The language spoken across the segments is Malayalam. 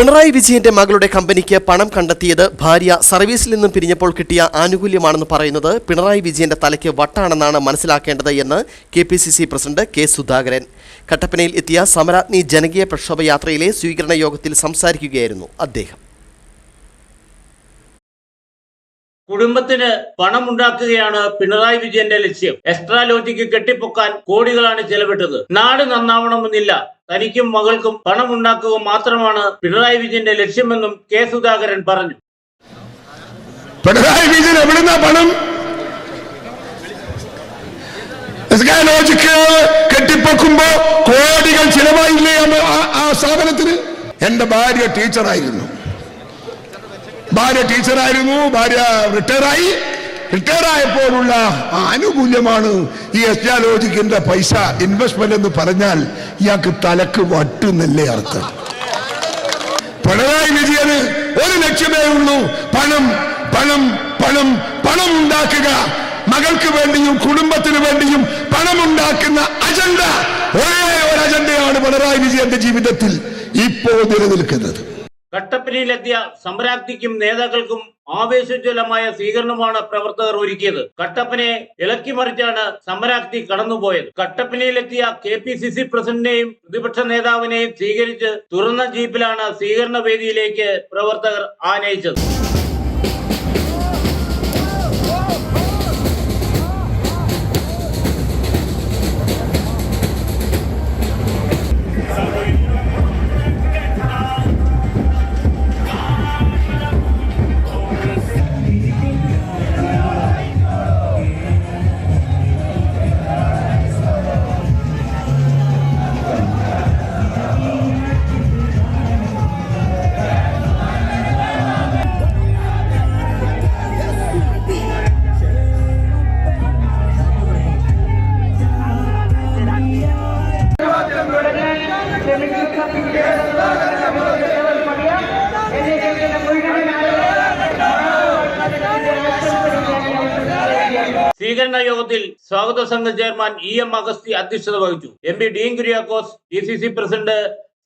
പിണറായി വിജയന്റെ മകളുടെ കമ്പനിക്ക് പണം കണ്ടെത്തിയത് ഭാര്യ സർവീസിൽ നിന്നും പിരിഞ്ഞപ്പോൾ കിട്ടിയ ആനുകൂല്യമാണെന്ന് പറയുന്നത് പിണറായി വിജയന്റെ തലയ്ക്ക് വട്ടാണെന്നാണ് മനസ്സിലാക്കേണ്ടത് എന്ന് K P C C president K Sudhakaran. കട്ടപ്പനയിൽ എത്തിയ സമരാഗ്നി ജനകീയ പ്രക്ഷോഭ യാത്രയിലെ സ്വീകരണ യോഗത്തിൽ സംസാരിക്കുകയായിരുന്നു അദ്ദേഹം. കുടുംബത്തിന് പണം ഉണ്ടാക്കുകയാണ് പിണറായി വിജയന്റെ ലക്ഷ്യം. എക്സ്ട്രാ ലോജിക്ക് കെട്ടിപ്പൊക്കാൻ കോടികളാണ് ചെലവിട്ടത്. നാട് നന്നാവണമെന്നില്ല. തനിക്കും മകൾക്കും പണം ഉണ്ടാക്കുക മാത്രമാണ് പിണറായി വിജയന്റെ ലക്ഷ്യമെന്നും കെ സുധാകരൻ പറഞ്ഞു. പിണറായി വിജയൻ എവിടുന്ന പണം? ലോജിക്ക് കെട്ടിപ്പൊക്കുമ്പോ കോടികൾ ചിലവായില്ലേ ആ- സ്ഥാപനത്തിന്? എന്റെ ഭാര്യ ടീച്ചറായിരുന്നു. ഭാര്യ ടീച്ചറായിരുന്നു ഭാര്യ റിട്ടയറായി. റിട്ടയറായപ്പോഴുള്ള ആനുകൂല്യമാണ് ഈ എസ്റ്റാലോജിക്കിന്റെ പൈസ ഇൻവെസ്റ്റ്മെന്റ് എന്ന് പറഞ്ഞാൽ ഇയാൾക്ക് തലക്ക് വട്ടുന്നല്ലേ അർത്ഥം. പിണറായി വിജയന് ഒരു ലക്ഷ്യമേ ഉള്ളൂ. പണം പണം പണം പണം ഉണ്ടാക്കുക. മകൾക്ക് വേണ്ടിയും കുടുംബത്തിന് വേണ്ടിയും പണം ഉണ്ടാക്കുന്ന അജണ്ട. ഒരേ ഒരു അജണ്ടയാണ് പിണറായി വിജയന്റെ ജീവിതത്തിൽ ഇപ്പോൾ നിലനിൽക്കുന്നത്. കട്ടപ്പനയിലെത്തിയ സമരാഗ്നിക്കും നേതാക്കൾക്കും ആവേശോജ്വലമായ സ്വീകരണമാണ് പ്രവർത്തകർ ഒരുക്കിയത്. കട്ടപ്പനയെ ഇളക്കിമറിച്ചാണ് സമരാഗ്നി കടന്നുപോയത്. കട്ടപ്പനയിലെത്തിയ കെ പി സി സി പ്രസിഡന്റിനെയും പ്രതിപക്ഷ നേതാവിനെയും സ്വീകരിച്ച് തുറന്ന ജീപ്പിലാണ് സ്വീകരണ വേദിയിലേക്ക് പ്രവർത്തകർ ആനയിച്ചത്. സ്വീകരണ യോഗത്തിൽ സ്വാഗത സംഘം ചെയർമാൻ ഇ എം അഗസ്തി അധ്യക്ഷത വഹിച്ചു. M P Dean Kuriakose D C C president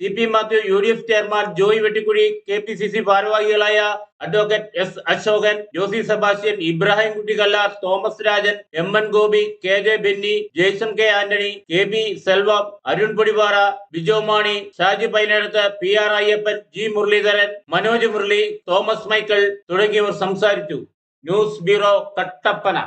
C P Mathew U D F chairman Joy Vettikuzhy K P C C ഭാരവാഹികളായ advocate S Ashokan Josy Sebastian Ibrahim Kuttikallar Thomas Rajan M N Gopi K J Benny Jaison K Antony K B Selvam Arun Podipara Bijo Mani Shaji Painadath P R Ayyappan G Muraleedharan Manoj Murali Thomas Michael തുടങ്ങിയവർ സംസാരിച്ചു. News bureau Kattappana.